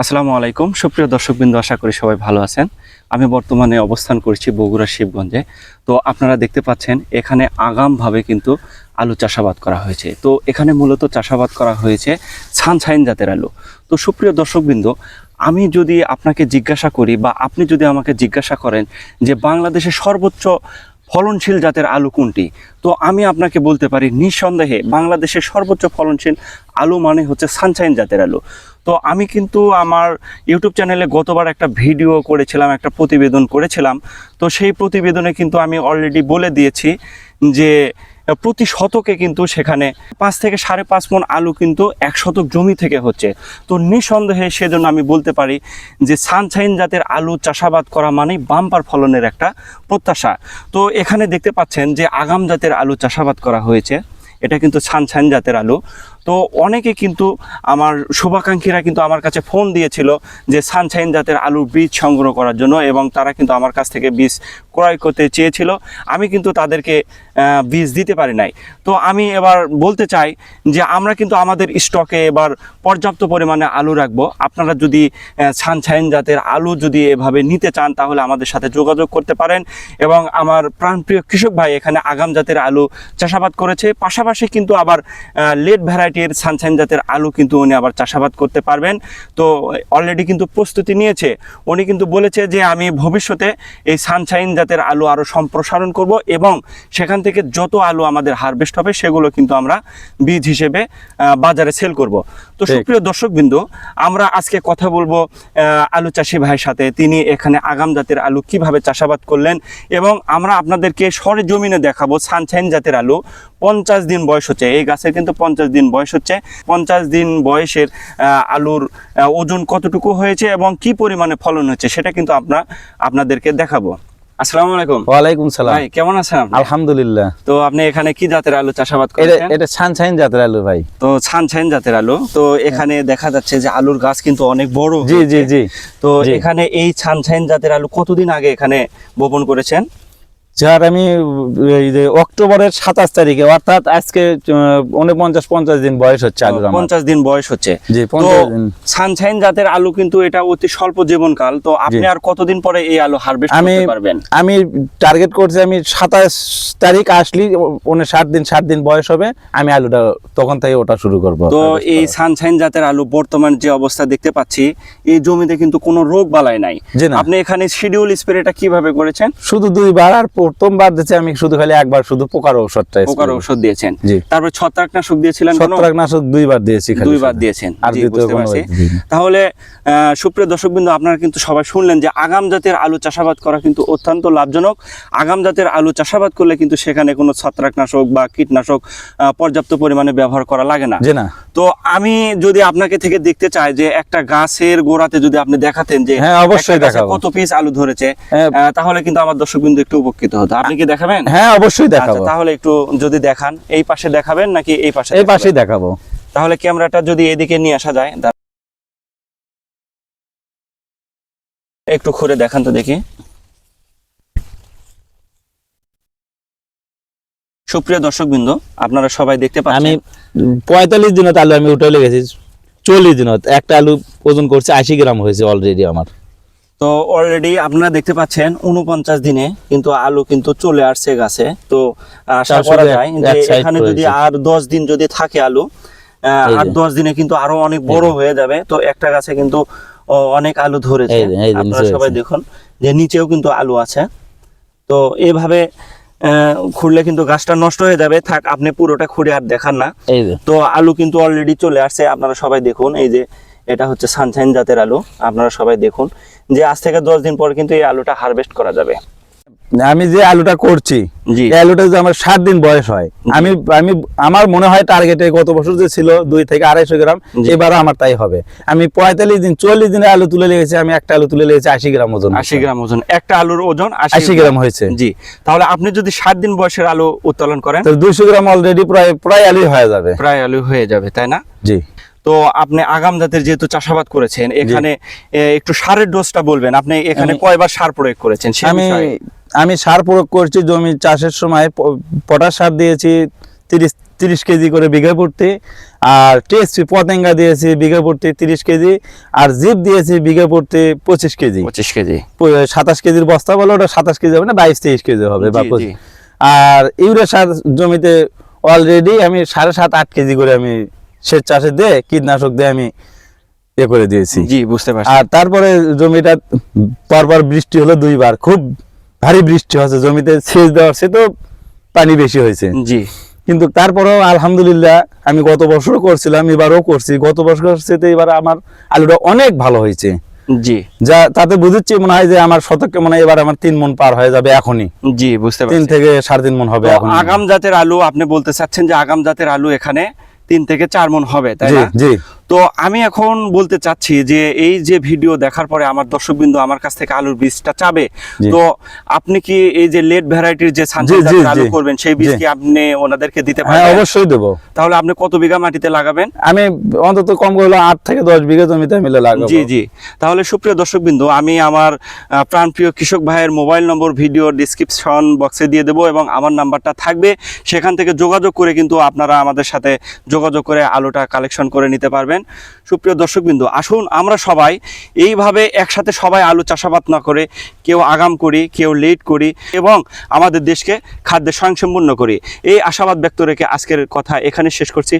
আসসালামু আলাইকুম। সুপ্রিয় দর্শকবৃন্দ, আশা করি সবাই ভালো আছেন। আমি বর্তমানে অবস্থান করছি বগুড়া শিবগঞ্জে। তো আপনারা দেখতে পাচ্ছেন, এখানে আগামভাবে কিন্তু আলু চাষাবাদ করা হয়েছে। তো এখানে মূলত চাষাবাদ করা হয়েছে ছানছাইন জাতের আলু। তো সুপ্রিয় দর্শকবৃন্দ, আমি যদি আপনাকে জিজ্ঞাসা করি বা আপনি যদি আমাকে জিজ্ঞাসা করেন যে বাংলাদেশে সর্বোচ্চ ফলনশীল জাতের আলু কোনটি? তো আমি আপনাকে বলতে পারি, নিঃসন্দেহে বাংলাদেশের সর্বোচ্চ ফলনশীল আলু মানে হচ্ছে সানশাইন জাতের আলু। তো আমি কিন্তু আমার ইউটিউব চ্যানেলে গতবার একটা ভিডিও করেছিলাম, একটা প্রতিবেদন করেছিলাম। তো সেই প্রতিবেদনে কিন্তু আমি অলরেডি বলে দিয়েছি যে প্রতি শতকে কিন্তু সেখানে পাঁচ থেকে সাড়ে পাঁচ মন আলু কিন্তু এক শতক জমি থেকে হচ্ছে। তো নিঃসন্দেহে সেজন্য আমি বলতে পারি যে সানশাইন জাতের আলু চাষাবাদ করা মানেই বাম্পার ফলনের একটা প্রত্যাশা। তো এখানে দেখতে পাচ্ছেন যে আগাম জাতের আলু চাষাবাদ করা হয়েছে। এটা কিন্তু ছানছান জাতের আলু। তো অনেকে কিন্তু আমার শুভাকাঙ্ক্ষীরা কিন্তু আমার কাছে ফোন দিয়েছিল যে সানশাইন জাতের আলুর বীজ সংগ্রহ করার জন্য এবং তারা কিন্তু আমার কাছ থেকে বীজ ক্রয় করতে চেয়েছিল। আমি কিন্তু তাদেরকে বীজ দিতে পারি নাই। তো আমি এবার বলতে চাই যে আমরা কিন্তু আমাদের স্টকে এবার পর্যাপ্ত পরিমাণে আলু রাখব। আপনারা যদি সানশাইন জাতের আলু যদি এভাবে নিতে চান তাহলে আমাদের সাথে যোগাযোগ করতে পারেন এবং আমার প্রাণপ্রিয় কৃষক ভাই এখানে আগাম জাতের আলু চাষাবাদ করেছে। পাশাপাশি কিন্তু আবার লেট ভ্যারাইটির সানশাইন জাতের আলু কিন্তু উনি আবার চাষাবাদ করতে পারবেন। তো অলরেডি কিন্তু প্রস্তুতি নিয়েছে। উনি কিন্তু বলেছে যে আমি ভবিষ্যতে এই সানশাইন জাতের আলু আরও সম্প্রসারণ করব এবং সেখান থেকে যত আলু আমাদের হারভেস্ট হবে সেগুলো কিন্তু আমরা বীজ হিসেবে বাজারে সেল করব। তো। সুপ্রিয় দর্শকবৃন্দ আমরা আজকে কথা বলব আহ, আলু চাষি ভাইয়ের সাথে। তিনি এখানে আগাম জাতের আলু কীভাবে চাষাবাদ করলেন এবং আমরা আপনাদেরকে সরে জমিনে দেখাবো সানশাইন জাতের আলু। পঞ্চাশ দিন বয়স হচ্ছে। এই গাছের কিন্তু পঞ্চাশ দিন বয়স হচ্ছে পঞ্চাশ দিন বয়সের আলুর ওজন কতটুকু হয়েছে এবং কি পরিমাণে ফলন হচ্ছে সেটা কিন্তু আমরা আপনাদেরকে দেখাবো। আসসালামু আলাইকুম। ওয়ালাইকুম সালাম। ভাই কেমন আছেন আলহামদুলিল্লাহ। তো আপনি এখানে কি জাতের আলু চাষাবাদ এটা করেছেন? এটা ছানছাইন জাতের আলু ভাই। তো ছানছাইন জাতের আলু। তো এখানে দেখা যাচ্ছে যে আলুর গাছ কিন্তু অনেক বড় জি জি জি। তো এখানে এই ছানছাইন জাতের আলু কতদিন আগে এখানে বপন করেছেন? যার আমি এই যে অক্টোবরের সাতাশ তারিখে অর্থাৎ আজকে উনপঞ্চাশ পঞ্চাশ দিন বয়স হচ্ছে আমার। পঞ্চাশ দিন বয়স হচ্ছে। পঞ্চাশ সানশাইন জাতের আলু কিন্তু এটা অতি স্বল্প জীবনকাল। তো আপনি আর কতদিন পরে এই আলু হারভেস্ট আমি পারবেন? আমি টার্গেট করছি আমি সাতাশ তারিখ আসলি ষাট দিন ষাট দিন বয়স হবে আমি আলুটা তখন থেকে ওটা শুরু করব। তো এই। সানশাইন জাতের আলু বর্তমান যে অবস্থা দেখতে পাচ্ছি এই জমিতে কিন্তু কোনো রোগ বালাই নাই। আপনি এখানে শিডিউল স্প্রেটা কীভাবে করেছেন? শুধু দুইবার আর প্রথমবার দিচ্ছে আমি শুধু খালি একবার শুধু পোকার ঔষধটা পোকার ঔষধ দিয়েছেন। তারপর ছত্রাকনাশক দিয়েছিলেন ছত্রাকনাশক দুইবার দিয়েছি দুইবার দিয়েছেন। আর। তাহলে সুপ্রিয় দর্শকবৃন্দ আপনারা কিন্তু সবাই শুনলেন যে আগাম জাতের আলু চাষাবাদ করা কিন্তু অত্যন্ত লাভজনক। আগাম জাতের আলু চাষাবাদ করলে কিন্তু সেখানে কোনো ছত্রাকনাশক বা কীটনাশক পর্যাপ্ত পরিমাণে ব্যবহার করা লাগে না। তো আমি যদি আপনাকে থেকে দেখতে চাই যে একটা গাছের গোড়াতে যদি আপনি দেখাতেন যে হ্যাঁ, অবশ্যই দেখাবো। কত পিস আলু ধরেছে হ্যাঁ। তাহলে কিন্তু আমার দর্শক বিন্দু একটু উপকৃত হতো। আপনি কি দেখাবেন? হ্যাঁ অবশ্যই আচ্ছা দেখাবো। তাহলে একটু যদি দেখান এই পাশে দেখাবেন নাকি এই পাশে এই পাশেই দেখাবো। তাহলে ক্যামেরাটা যদি এদিকে নিয়ে আসা যায় একটু ঘুরে দেখান তো দেখি। সুপ্রিয় দর্শক দর্শকবৃন্দ আপনারা সবাই দেখতে পাচ্ছেন। আমি পঁয়তাল্লিশ দিনত আলু আমি উঠে লেগেছি চল্লিশ দিনত। একটা আলু ওজন করছে আশি গ্রাম হয়েছে অলরেডি আমার। তো অলরেডি আপনারা দেখতে পাচ্ছেন উনপঞ্চাশ দিনে কিন্তু আলু কিন্তু চলে আসছে গাছে। তো আশা করা যায় যে এখানে যদি আর দশ দিন যদি থাকে আলু আর দশ দিনে কিন্তু আরও অনেক বড় হয়ে যাবে। তো একটা গাছে কিন্তু অনেক আলু ধরেছে। আপনারা সবাই দেখুন যে নিচেও কিন্তু আলু আছে। তো এভাবে খুঁড়লে কিন্তু গাছটা নষ্ট হয়ে যাবে। থাক আপনি পুরোটা খুঁড়ে আর দেখান না। তো আলু কিন্তু অলরেডি চলে আসছে। আপনারা সবাই দেখুন এই যে এটা হচ্ছে সানশাইন জাতের আলু। আপনারা সবাই দেখুন যে আজ থেকে দশ দিন পর কিন্তু এই আলুটা হারভেস্ট করা যাবে। আমি যে আলুটা করছি আলুটা যদি আমার ষাট দিন বয়স হয় আমি আমি আমার মনে হয় টার্গেটে গত বছর যে ছিল দুই থেকে আড়াইশো গ্রাম এবারও আমার তাই হবে। আমি পঁয়তাল্লিশ দিন চল্লিশ দিনে আলু তুলে লেগেছি আমি একটা আলু তুলে লেগেছি আশি গ্রাম ওজন আশি গ্রাম ওজন একটা আলুর ওজন আশি গ্রাম। হয়েছে। জি তাহলে আপনি যদি ষাট দিন বয়সের আলু উত্তোলন করেন? দুইশো গ্রাম অলরেডি প্রায় প্রায় আলুই হয়ে যাবে। প্রায় আলু হয়ে যাবে তাই না? জি। তো আপনি আগাম জাতের যেহেতু চাষাবাদ করেছেন এখানে একটু সারের ডোজটা বলবেন। আপনি এখানে কয়বার সার প্রয়োগ করেছেন আমি আমি সার প্রয়োগ করছি জমি চাষের সময় পটাশ সার দিয়েছি তিরিশ তিরিশ কেজি করে বিঘা প্রতি আর টিএসপি পতেঙ্গা দিয়েছি বিঘা প্রতি তিরিশ কেজি আর জিপ দিয়েছি বিঘা প্রতি পঁচিশ কেজি। পঁচিশ কেজি। সাতাশ কেজির বস্তা বলে ওটা সাতাশ কেজি হবে না বাইশ তেইশ কেজি হবে বা। আর ইউরিয়া সার জমিতে অলরেডি আমি সাড়ে সাত আট কেজি করে আমি সেচ চাষে দিয়ে কীটনাশক দিয়ে আমি এ করে দিয়েছি। জি বুঝতে পারছি। আর তারপরে জমিটা পরপর বৃষ্টি হলো দুইবার খুব ভারী বৃষ্টি হচ্ছে জমিতে সেচ দেওয়ার সে তো পানি বেশি হয়েছে। জি। কিন্তু তারপরেও আলহামদুলিল্লাহ আমি গত বছরও করছিলাম এবারও করছি। গত বছর সেতে এবার আমার আলুটা অনেক ভালো হয়েছে। জি। যা তাতে বুঝেছি মনে হয় যে আমার শতকে মনে হয় এবার আমার তিন মন পার হয়ে যাবে এখনই। জি বুঝতে পারছি। তিন থেকে সাড়ে তিন মন হবে এখন আগাম জাতের আলু আপনি বলতে চাচ্ছেন যে আগাম জাতের আলু এখানে তিন থেকে চার মন হবে তাই না? জি। তো আমি এখন বলতে চাচ্ছি যে এই যে ভিডিও দেখার পরে আমার দর্শকবিন্দু আমার কাছ থেকে আলুর বীজটা চাবে তো আপনি কি এই যে লেট ভ্যারাইটির যে আলু করবেন সেই বীজ কি আপনি ওনাদেরকে দিতে হ্যাঁ পারবেন? অবশ্যই দেবো। তাহলে আপনি কত বিঘা মাটিতে লাগাবেন? আমি অন্তত কম করলে আট থেকে দশ বিঘা জমিতে মিলে লাগাবো। জি জি। তাহলে সুপ্রিয় দর্শকবিন্দু আমি আমার প্রাণপ্রিয় কৃষক ভাইয়ের মোবাইল নম্বর ভিডিও ডিসক্রিপশন বক্সে দিয়ে দেবো এবং আমার নাম্বারটা থাকবে। সেখান থেকে যোগাযোগ করে কিন্তু আপনারা আমাদের সাথে যোগাযোগ করে আলুটা কালেকশন করে নিতে পারবেন। সুপ্রিয় দর্শকবিন্দু, আসুন আমরা সবাই এইভাবে একসাথে সবাই আলু চাষাবাদ না করে কেউ আগাম করি, কেউ লেট করি এবং আমাদের দেশকে খাদ্যে স্বয়ংসম্পূর্ণ করি। এই আশাবাদ ব্যক্ত রেখে আজকের কথা এখানে শেষ করছি।